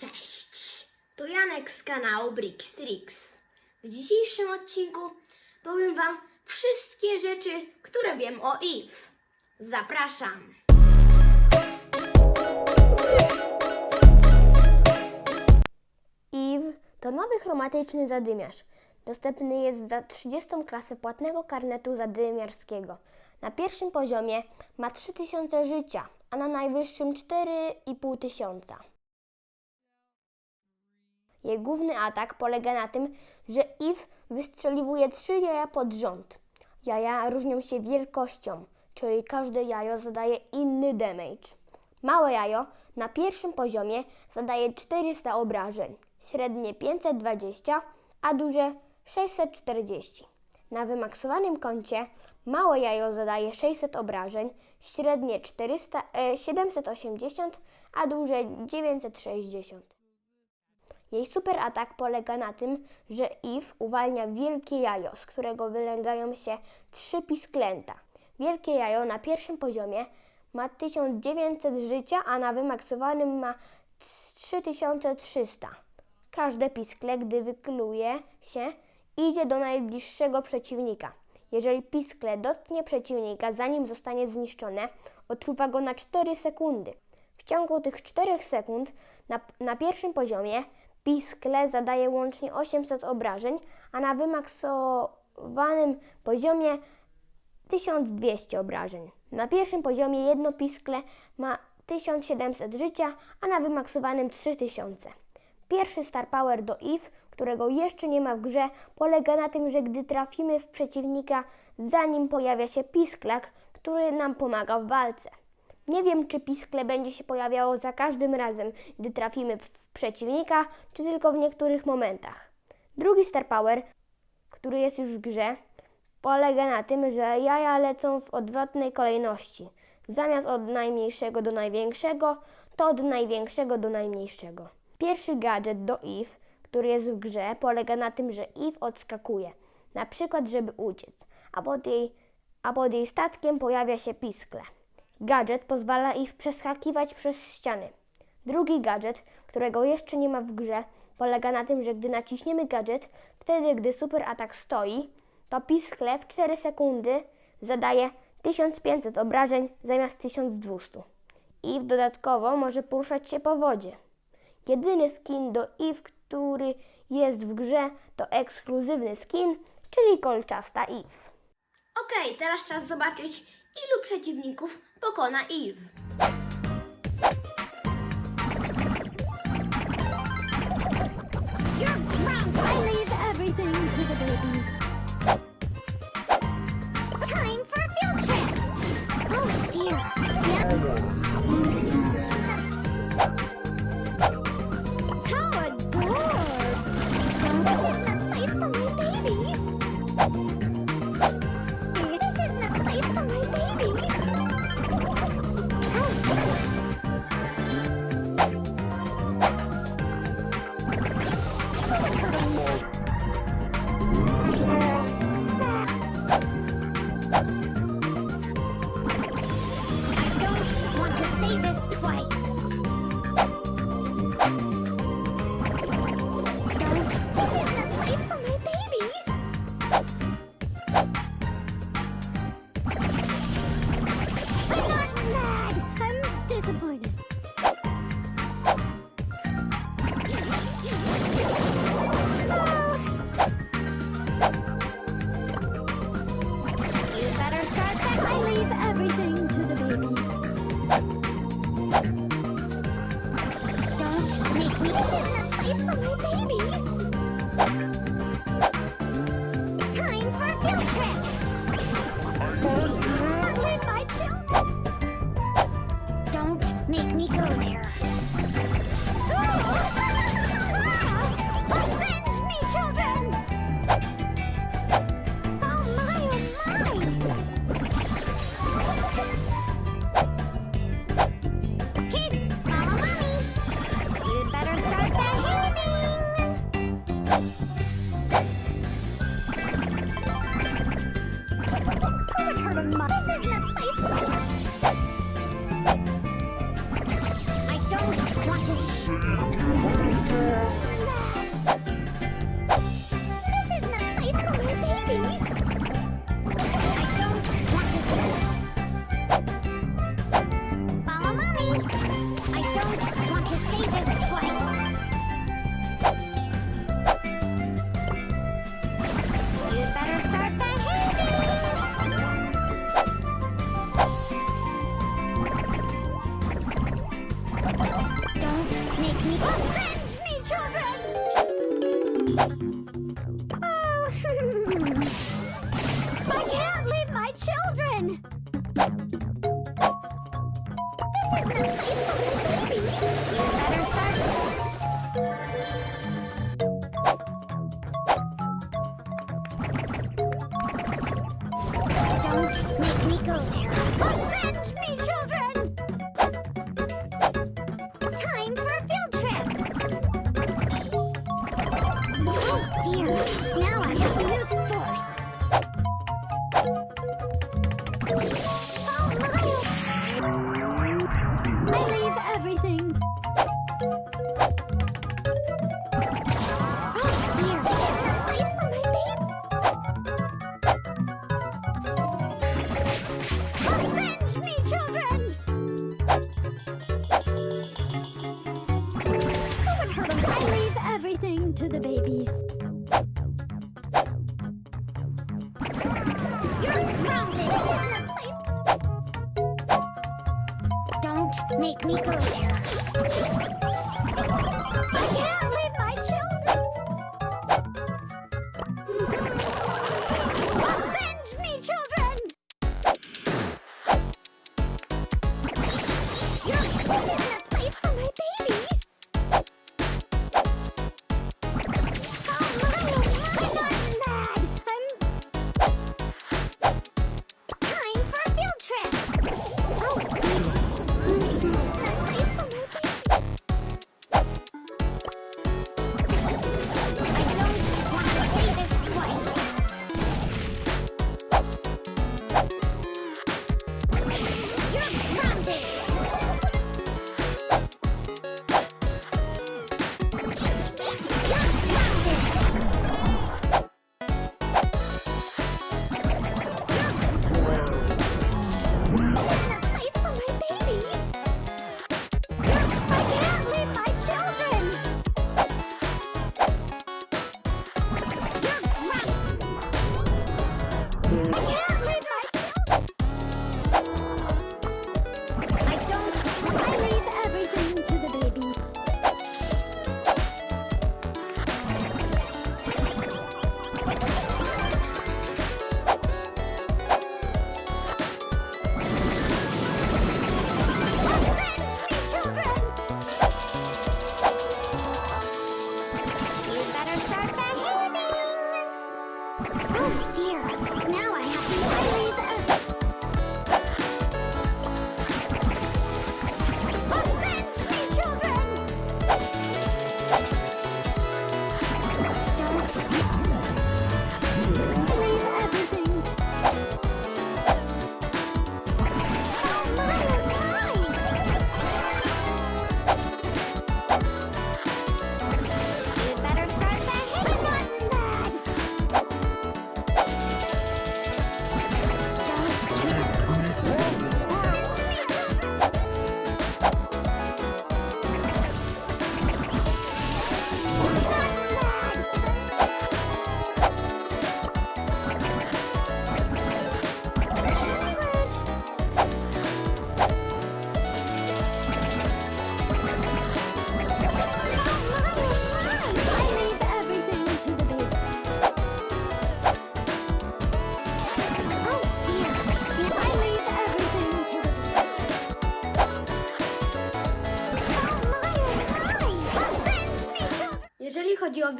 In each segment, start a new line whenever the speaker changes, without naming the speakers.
Cześć, to Janek z kanału Brickstrix. W dzisiejszym odcinku powiem Wam wszystkie rzeczy, które wiem o Eve. Zapraszam. Eve to nowy chromatyczny zadymiarz. Dostępny jest za 30 klasę płatnego karnetu zadymiarskiego. Na pierwszym poziomie ma 3000 życia, a na najwyższym 4,5 tysiąca. Jej główny atak polega na tym, że Eve wystrzeliwuje trzy jaja pod rząd. Jaja różnią się wielkością, czyli każde jajo zadaje inny damage. Małe jajo na pierwszym poziomie zadaje 400 obrażeń, średnie 520, a duże 640. Na wymaksowanym koncie małe jajo zadaje 600 obrażeń, średnie 400, e, 780, a duże 960. Jej super atak polega na tym, że Eve uwalnia wielkie jajo, z którego wylęgają się trzy pisklęta. Wielkie jajo na pierwszym poziomie ma 1900 życia, a na wymaksowanym ma 3300. Każde piskle, gdy wykluje się, idzie do najbliższego przeciwnika. Jeżeli piskle dotknie przeciwnika, zanim zostanie zniszczone, otruwa go na 4 sekundy. W ciągu tych 4 sekund na, na pierwszym poziomie piskle zadaje łącznie 800 obrażeń, a na wymaksowanym poziomie 1200 obrażeń. Na pierwszym poziomie jedno piskle ma 1700 życia, a na wymaksowanym 3000. Pierwszy Star Power do Eve, którego jeszcze nie ma w grze, polega na tym, że gdy trafimy w przeciwnika, zanim pojawia się pisklak, który nam pomaga w walce. Nie wiem, czy piskle będzie się pojawiało za każdym razem, gdy trafimy w przeciwnika, czy tylko w niektórych momentach. Drugi Star Power, który jest już w grze, polega na tym, że jaja lecą w odwrotnej kolejności. Zamiast od najmniejszego do największego, to od największego do najmniejszego. Pierwszy gadżet do Eve, który jest w grze, polega na tym, że Eve odskakuje, na przykład, żeby uciec, a pod jej, a pod jej statkiem pojawia się piskle. Gadżet pozwala Eve przeskakiwać przez ściany. Drugi gadżet, którego jeszcze nie ma w grze, polega na tym, że gdy naciśniemy gadżet, wtedy gdy super atak stoi, to piskle w 4 sekundy zadaje 1500 obrażeń zamiast 1200. Eve dodatkowo może poruszać się po wodzie. Jedyny skin do Eve, który jest w grze, to ekskluzywny skin, czyli kolczasta Eve. Okej, teraz czas zobaczyć, ilu przeciwników pokona Eve.
Say this twice. Thank you. Make me go there.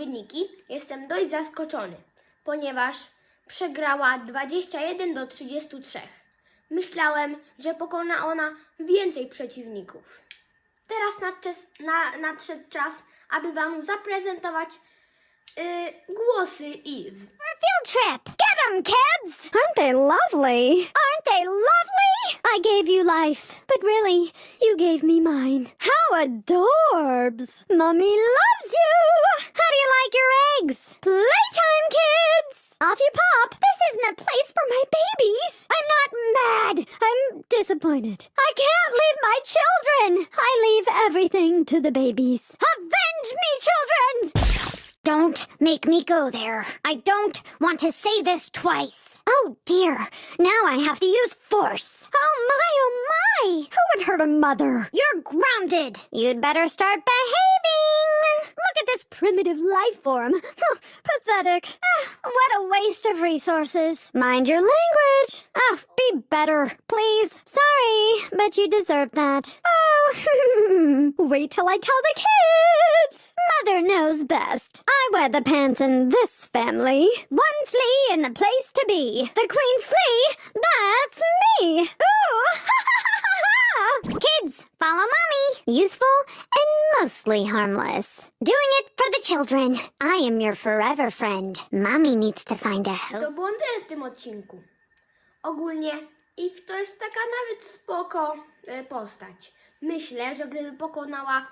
wyniki, jestem dość zaskoczony, ponieważ przegrała 21 do 33. Myślałem, że pokona ona więcej przeciwników. Teraz nadczas, na, nadszedł czas, aby Wam zaprezentować yy, głosy Eve.
field trip. Get 'em, kids! Aren't they lovely? Aren't they lovely? I gave you life, but really, you gave me mine. How adorbs! Mummy loves you! How do you like your eggs? Playtime, kids! Off you pop! This isn't a place for my babies! I'm not mad! I'm disappointed. I can't leave my children! I leave everything to the babies. Avenge me, children! Don't make me go there. I don't want to say this twice. Oh dear, now I have to use force. Oh my, oh my! Who would hurt a mother? You're grounded. You'd better start behaving. Look at this primitive life form. Oh, pathetic. Ah, what a waste of resources. Mind your language. Oh, be better, please. Sorry, but you deserve that. Oh, wait till I tell the kids. Mother knows best. I wear the pants in this family. One flea in the place to be. The queen flea, that's me. Ooh. Kids, follow mommy. Useful and mostly harmless. Doing it for the children. I am your forever friend. Mommy needs to find a help.
To w tym odcinku. Ogólnie to jest taka nawet spoko postać. Myślę, że gdyby pokonała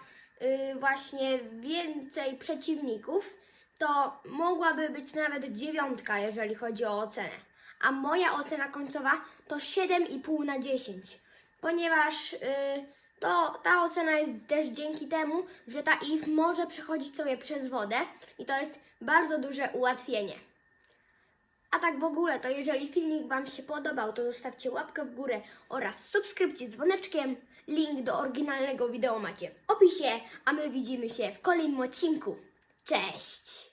właśnie więcej przeciwników, to mogłaby być nawet dziewiątka, jeżeli chodzi o ocenę. A moja ocena końcowa to 7,5 na 10. Ponieważ y, to, ta ocena jest też dzięki temu, że ta Eve może przechodzić sobie przez wodę i to jest bardzo duże ułatwienie. A tak w ogóle, to jeżeli filmik Wam się podobał, to zostawcie łapkę w górę oraz subskrypcję z dzwoneczkiem. Link do oryginalnego wideo macie w opisie, a my widzimy się w kolejnym odcinku. Cześć!